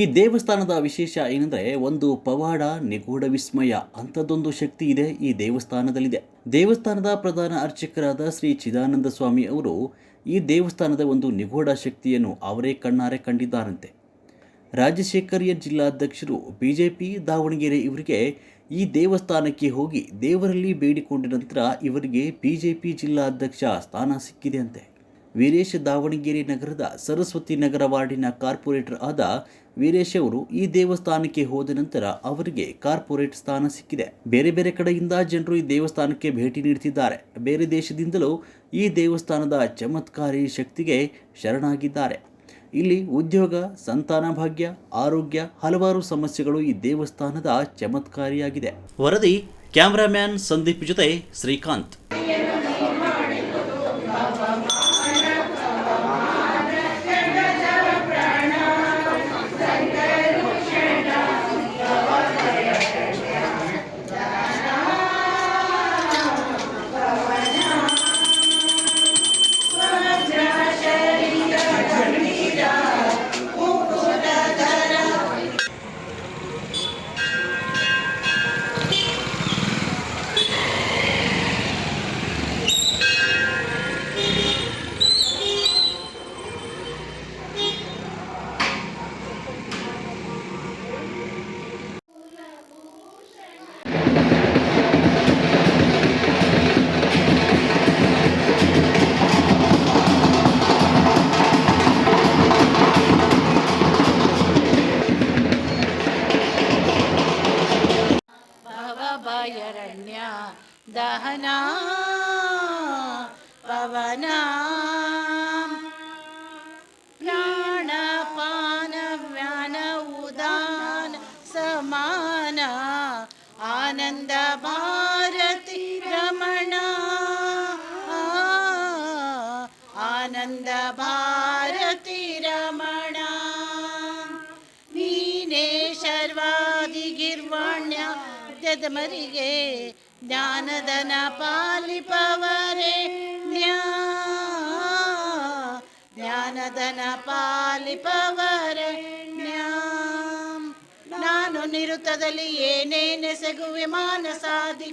ಈ ದೇವಸ್ಥಾನದ ವಿಶೇಷ ಏನಂದ್ರೆ ಒಂದು ಪವಾಡ, ನಿಗೂಢ ವಿಸ್ಮಯ ಅಂಥದ್ದೊಂದು ಶಕ್ತಿ ಇದೆ ಈ ದೇವಸ್ಥಾನದಲ್ಲಿದೆ. ದೇವಸ್ಥಾನದ ಪ್ರಧಾನ ಅರ್ಚಕರಾದ ಶ್ರೀ ಚಿದಾನಂದ ಸ್ವಾಮಿ ಅವರು ಈ ದೇವಸ್ಥಾನದ ಒಂದು ನಿಗೂಢ ಶಕ್ತಿಯನ್ನು ಅವರೇ ಕಣ್ಣಾರೆ ಕಂಡಿದ್ದಾರಂತೆ. ರಾಜಶೇಖರಿಯ ಜಿಲ್ಲಾಧ್ಯಕ್ಷರು ಬಿ ಜೆ ಪಿ ದಾವಣಗೆರೆ ಇವರಿಗೆ ಈ ದೇವಸ್ಥಾನಕ್ಕೆ ಹೋಗಿ ದೇವರಲ್ಲಿ ಬೇಡಿಕೊಂಡ ನಂತರ ಇವರಿಗೆ ಬಿ ಜೆ ಪಿ ಜಿಲ್ಲಾಧ್ಯಕ್ಷ ಸ್ಥಾನ ಸಿಕ್ಕಿದೆ ಅಂತೆ. ವೀರೇಶ್ ದಾವಣಗೆರೆ ನಗರದ ಸರಸ್ವತಿ ನಗರ ವಾರ್ಡಿನ ಕಾರ್ಪೊರೇಟರ್ ಆದ ವೀರೇಶ್ ಅವರು ಈ ದೇವಸ್ಥಾನಕ್ಕೆ ಹೋದ ನಂತರ ಅವರಿಗೆ ಕಾರ್ಪೊರೇಟ್ ಸ್ಥಾನ ಸಿಕ್ಕಿದೆ. ಬೇರೆ ಬೇರೆ ಕಡೆಯಿಂದ ಜನರು ಈ ದೇವಸ್ಥಾನಕ್ಕೆ ಭೇಟಿ ನೀಡುತ್ತಿದ್ದಾರೆ. ಬೇರೆ ದೇಶದಿಂದಲೂ ಈ ದೇವಸ್ಥಾನದ ಚಮತ್ಕಾರಿ ಶಕ್ತಿಗೆ ಶರಣಾಗಿದ್ದಾರೆ. ಇಲ್ಲಿ ಉದ್ಯೋಗ, ಸಂತಾನ ಭಾಗ್ಯ, ಆರೋಗ್ಯ ಹಲವಾರು ಸಮಸ್ಯೆಗಳು ಈ ದೇವಸ್ಥಾನದ ಚಮತ್ಕಾರಿಯಾಗಿದೆ. ವರದಿ, ಕ್ಯಾಮ್ರಾಮ್ಯಾನ್ ಸಂದೀಪ್ ಜೊತೆ ಶ್ರೀಕಾಂತ್. ವ್ಯಾನ ಉದಾನ ಸಮಾನ ಆನಂದ ಭಾರತಿ ರಮಣ ಆನಂದ ಭಾರತಿ ರಮಣ. ನೀನೇ ಶರ್ವಾದಿಗಿರ್ವಾಣ್ಯ ಮರಿಗೆ ಜ್ಞಾನದನ ಪಾಲಿಪವರೇ ಜ್ಞಾನದನ ಪಾಲಿಪವರೇ ನಾನು ನಿರುತದಲ್ಲಿ ಏನೇನೆಸಗುವೆ ಮಾನಸಾದಿ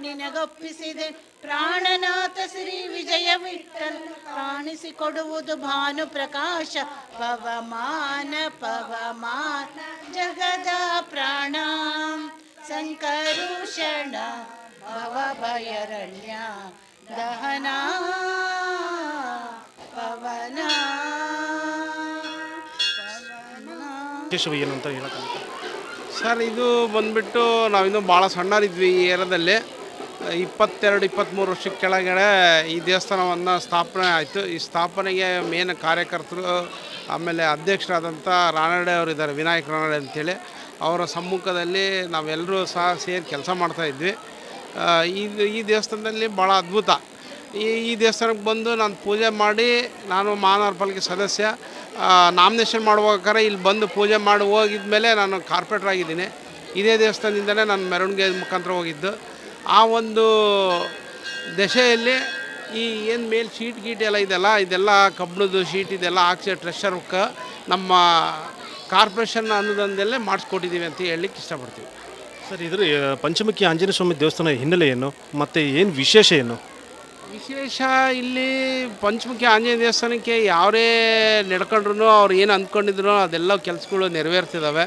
ನಿನಗೊಪ್ಪಿಸಿದೆ. ಪ್ರಾಣನಾಥ ಶ್ರೀ ವಿಜಯ ವಿಠಲ್ ಕಾಣಿಸಿಕೊಡುವುದು ಭಾನು ಪ್ರಕಾಶ. ಪವಮಾನ ಪವಮಾನ, ಜಗದ ಪ್ರಾಣ, ಸಂಕರುಷಣ. ಭವಭಯರಣ್ಯ ದಹನ ಪವನ ಏನು ಅಂತ ಸರ್ ಇದು ಬಂದ್ಬಿಟ್ಟು ನಾವಿನ್ನೂ ಭಾಳ ಸಣ್ಣರಿದ್ವಿ ಈ ಏರಿಯಾದಲ್ಲಿ. ಇಪ್ಪತ್ತೆರಡು ಇಪ್ಪತ್ತ್ಮೂರು ವರ್ಷಕ್ಕೆ ಕೆಳಗಡೆ ಈ ದೇವಸ್ಥಾನವನ್ನು ಸ್ಥಾಪನೆ ಆಯಿತು. ಈ ಸ್ಥಾಪನೆಗೆ ಮೇನ್ ಕಾರ್ಯಕರ್ತರು ಆಮೇಲೆ ಅಧ್ಯಕ್ಷರಾದಂಥ ರಾನಡೆ ಅವರು ಇದ್ದಾರೆ ವಿನಾಯಕ್ ರಾನಡೆ ಅಂತೇಳಿ. ಅವರ ಸಮ್ಮುಖದಲ್ಲಿ ನಾವೆಲ್ಲರೂ ಸಹ ಸೇರಿ ಕೆಲಸ ಮಾಡ್ತಾಯಿದ್ವಿ ಇದು ಈ ದೇವಸ್ಥಾನದಲ್ಲಿ ಭಾಳ ಅದ್ಭುತ. ಈ ಈ ದೇವಸ್ಥಾನಕ್ಕೆ ಬಂದು ನಾನು ಪೂಜೆ ಮಾಡಿ, ನಾನು ಮಾನವರ ಪಾಲಿಕೆ ಸದಸ್ಯ ನಾಮಿನೇಷನ್ ಮಾಡ್ಬೇಕಾದ್ರೆ ಇಲ್ಲಿ ಬಂದು ಪೂಜೆ ಮಾಡಿ ಹೋಗಿದ ಮೇಲೆ ನಾನು ಕಾರ್ಪೊರೇಟರ್ ಆಗಿದ್ದೀನಿ. ಇದೇ ದೇವಸ್ಥಾನದಿಂದಲೇ ನಾನು ಮೆರವಣಿಗೆ ಮುಖಾಂತರ ಹೋಗಿದ್ದು. ಆ ಒಂದು ದಶೆಯಲ್ಲಿ ಈ ಏನು ಮೇಲೆ ಶೀಟ್ ಗೀಟ್ ಎಲ್ಲ ಇದೆಲ್ಲ ಇದೆಲ್ಲ ಶೀಟ್ ಇದೆಲ್ಲ ಹಾಕ್ಸಿ ಟ್ರೆಷರ್ ನಮ್ಮ ಕಾರ್ಪೊರೇಷನ್ ಅನುದಾನದಲ್ಲೇ ಮಾಡಿಸ್ಕೊಟ್ಟಿದ್ದೀವಿ ಅಂತ ಹೇಳಲಿಕ್ಕೆ ಇಷ್ಟಪಡ್ತೀವಿ ಸರ್ ಇದ್ರ ಪಂಚಮುಖಿ ಆಂಜನೇಯ ಸ್ವಾಮಿ ದೇವಸ್ಥಾನ ಹಿನ್ನೆಲೆ ಏನು? ಮತ್ತು ಏನು ವಿಶೇಷ ಏನು? ವಿಶೇಷ ಇಲ್ಲಿ ಪಂಚಮುಖಿ ಆಂಜನೇಯ ದೇವಸ್ಥಾನಕ್ಕೆ ಯಾರೇ ನಡ್ಕೊಂಡ್ರು ಅವ್ರು ಏನು ಅಂದ್ಕೊಂಡಿದ್ರು ಅದೆಲ್ಲ ಕೆಲಸಗಳು ನೆರವೇರ್ತಿದ್ದಾವೆ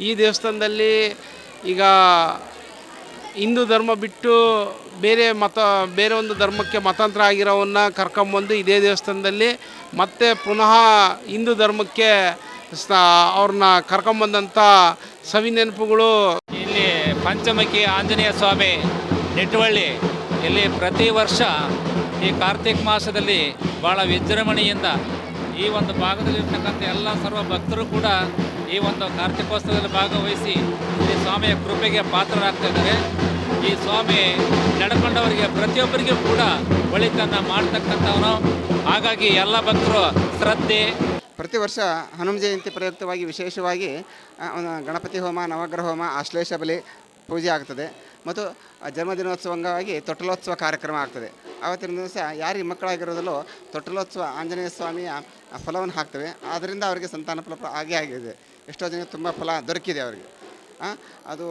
ಈ ದೇವಸ್ಥಾನದಲ್ಲಿ ಈಗ ಹಿಂದೂ ಧರ್ಮ ಬಿಟ್ಟು ಬೇರೆ ಮತ, ಬೇರೆ ಒಂದು ಧರ್ಮಕ್ಕೆ ಮತಾಂತರ ಆಗಿರೋವನ್ನ ಕರ್ಕೊಂಬಂದು ಇದೇ ದೇವಸ್ಥಾನದಲ್ಲಿ ಮತ್ತೆ ಪುನಃ ಹಿಂದೂ ಧರ್ಮಕ್ಕೆ ಅವ್ರನ್ನ ಕರ್ಕೊಂಬಂದಂಥ ಸವಿ ನೆನಪುಗಳು ಪಂಚಮುಖಿ ಆಂಜನೇಯ ಸ್ವಾಮಿ ನಿಟ್ಟುವಳ್ಳಿ. ಇಲ್ಲಿ ಪ್ರತಿ ವರ್ಷ ಈ ಕಾರ್ತಿಕ ಮಾಸದಲ್ಲಿ ಭಾಳ ವಿಜೃಂಭಣೆಯಿಂದ ಈ ಒಂದು ಭಾಗದಲ್ಲಿರ್ತಕ್ಕಂಥ ಎಲ್ಲ ಸರ್ವ ಭಕ್ತರು ಕೂಡ ಈ ಒಂದು ಕಾರ್ತಿಕೋತ್ಸವದಲ್ಲಿ ಭಾಗವಹಿಸಿ ಈ ಸ್ವಾಮಿಯ ಕೃಪೆಗೆ ಪಾತ್ರರಾಗ್ತಾ ಇದ್ದಾರೆ. ಈ ಸ್ವಾಮಿ ನಡ್ಕೊಂಡವರಿಗೆ ಪ್ರತಿಯೊಬ್ಬರಿಗೂ ಕೂಡ ಒಳಿತನ್ನು ಮಾಡ್ತಕ್ಕಂಥವನು ಹಾಗಾಗಿ ಎಲ್ಲ ಭಕ್ತರು ಶ್ರದ್ಧೆ. ಪ್ರತಿ ವರ್ಷ ಹನುಮ ಜಯಂತಿ ಪ್ರಯುಕ್ತವಾಗಿ ವಿಶೇಷವಾಗಿ ಗಣಪತಿ ಹೋಮ, ನವಗ್ರಹ ಹೋಮ, ಆಶ್ಲೇಷ ಬಲಿ ಪೂಜೆ ಆಗ್ತದೆ ಮತ್ತು ಆ ಜನ್ಮದಿನೋತ್ಸವ ಅಂಗವಾಗಿ ತೊಟ್ಟಲೋತ್ಸವ ಕಾರ್ಯಕ್ರಮ ಆಗ್ತದೆ. ಆವತ್ತಿನ ದಿವಸ ಯಾರಿಗೆ ಮಕ್ಕಳಾಗಿರೋದಲ್ಲೋ ತೊಟ್ಟಲೋತ್ಸವ ಆಂಜನೇಯ ಸ್ವಾಮಿಯ ಆ ಫಲವನ್ನು ಹಾಕ್ತವೆ. ಆದ್ದರಿಂದ ಅವರಿಗೆ ಸಂತಾನ ಫಲ ಆಗೇ ಆಗಿದೆ. ಎಷ್ಟೋ ಜನ ತುಂಬ ಫಲ ದೊರಕಿದೆ ಅವರಿಗೆ. ಅದು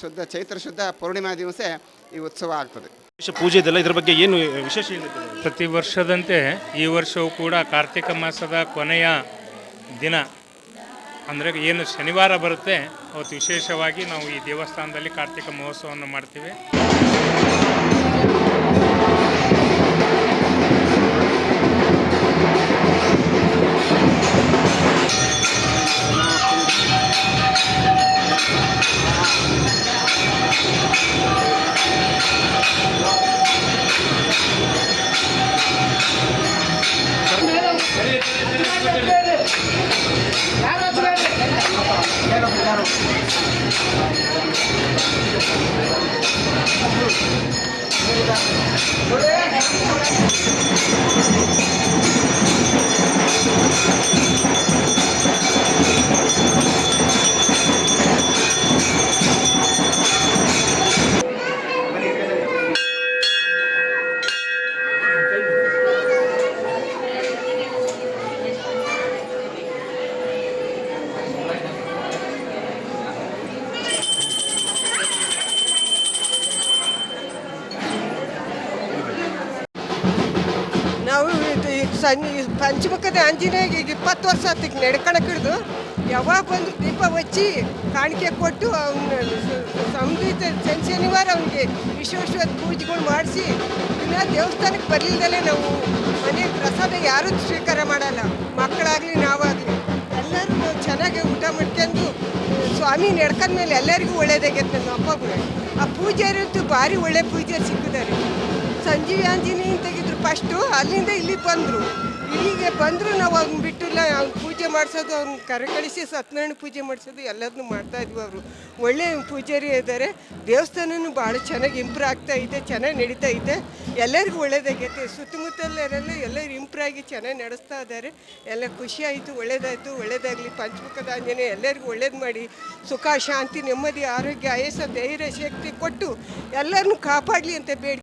ಶುದ್ಧ ಚೈತ್ರ ಶುದ್ಧ ಪೂರ್ಣಿಮಾ ದಿವಸ ಈ ಉತ್ಸವ ಆಗ್ತದೆ. ವಿಶೇಷ ಪೂಜೆ ಇದೆಲ್ಲ ಇದ್ರ ಬಗ್ಗೆ ಏನು ವಿಶೇಷ ಪ್ರತಿ ವರ್ಷದಂತೆ ಈ ವರ್ಷವೂ ಕೂಡ ಕಾರ್ತಿಕ ಮಾಸದ ಕೊನೆಯ ದಿನ ಅಂದರೆ ಏನು ಶನಿವಾರ ಬರುತ್ತೆ ಅವತ್ತು ವಿಶೇಷವಾಗಿ ನಾವು ಈ ದೇವಸ್ಥಾನದಲ್ಲಿ ಕಾರ್ತಿಕ ಮಹೋತ್ಸವವನ್ನು ಮಾಡ್ತೀವಿ. ಪಂಚಮುಖದ ಆಂಜನೇಯ ಈಗ ಇಪ್ಪತ್ತು ವರ್ಷ ಆತಕ್ಕೆ ನಡ್ಕಣಕ್ಕೆ ಹಿಡ್ದು, ಯಾವಾಗ ಬಂದು ದೀಪ ಹಚ್ಚಿ ಕಾಣಿಕೆ ಕೊಟ್ಟು ಅವನ ಸಂಗೀತ ಶನಿ ಶನಿವಾರ ಅವನಿಗೆ ವಿಶ್ವೇಶ್ವರ ಪೂಜೆಗಳು ಮಾಡಿಸಿ, ಇನ್ನು ದೇವಸ್ಥಾನಕ್ಕೆ ಬರಲಿಲ್ಲದಲ್ಲೇ ನಾವು ಮನೆ ಪ್ರಸಾದ ಯಾರೂ ಸ್ವೀಕಾರ ಮಾಡಲ್ಲ. ಮಕ್ಕಳಾಗಲಿ ನಾವಾಗಲಿ. ಎಲ್ಲರೂ ನಾವು ಚೆನ್ನಾಗಿ ಊಟ ಮಾಡ್ಕೊಂಡು, ಸ್ವಾಮಿ ನಡ್ಕೊಂಡ್ಮೇಲೆ ಎಲ್ಲರಿಗೂ ಒಳ್ಳೇದಾಗೈತೆ ನನ್ನ ಅಪ್ಪಗಳು ಆ ಪೂಜಾರಂತೂ ಭಾರಿ ಒಳ್ಳೆ ಪೂಜೆ ಸಿಕ್ಕಿದ್ದಾರೆ. ಸಂಜೀವಿ ಆಂಜನೇಯ ತೆಗೆದ್ರು ಫಸ್ಟು ಅಲ್ಲಿಂದ ಇಲ್ಲಿಗೆ ಬಂದರು. ಇಲ್ಲಿಗೆ ಬಂದರು, ನಾವು ಅವ್ನ ಬಿಟ್ಟಿಲ್ಲ ಅವ್ನ ಪೂಜೆ ಮಾಡಿಸೋದು, ಅವ್ನ ಕರೆ ಕಳಿಸಿ ಸತ್ಯನಾರಾಯಣ ಪೂಜೆ ಮಾಡಿಸೋದು, ಎಲ್ಲದನ್ನೂ ಮಾಡ್ತಾ ಇದ್ವಿ ಅವರು. ಒಳ್ಳೆ ಪೂಜಾರಿ ಇದ್ದಾರೆ. ದೇವಸ್ಥಾನವೂ ಭಾಳ ಚೆನ್ನಾಗಿ ಇಂಪ್ರೂವ್ ಆಗ್ತಾ ಇದೆ, ಚೆನ್ನಾಗಿ ನಡೀತಾ ಇದೆ. ಎಲ್ಲರಿಗೂ ಒಳ್ಳೇದಾಗೈತೆ. ಸುತ್ತಮುತ್ತಲೆಲ್ಲ ಎಲ್ಲರೂ ಇಂಪ್ರೂವ್ ಆಗಿ ಚೆನ್ನಾಗಿ ನಡೆಸ್ತಾ ಇದ್ದಾರೆ. ಎಲ್ಲ ಖುಷಿಯಾಯಿತು ಒಳ್ಳೇದಾಯಿತು, ಒಳ್ಳೇದಾಗಲಿ. ಪಂಚಮುಖದ ಆಂಜನೇ ಎಲ್ಲರಿಗೂ ಒಳ್ಳೇದು ಮಾಡಿ. ಸುಖ, ಶಾಂತಿ, ನೆಮ್ಮದಿ, ಆರೋಗ್ಯ, ಆಯಸ್ಸ, ಧೈರ್ಯ, ಶಕ್ತಿ ಕೊಟ್ಟು ಎಲ್ಲರನ್ನೂ ಕಾಪಾಡಲಿ ಅಂತ ಬೇಡಿ.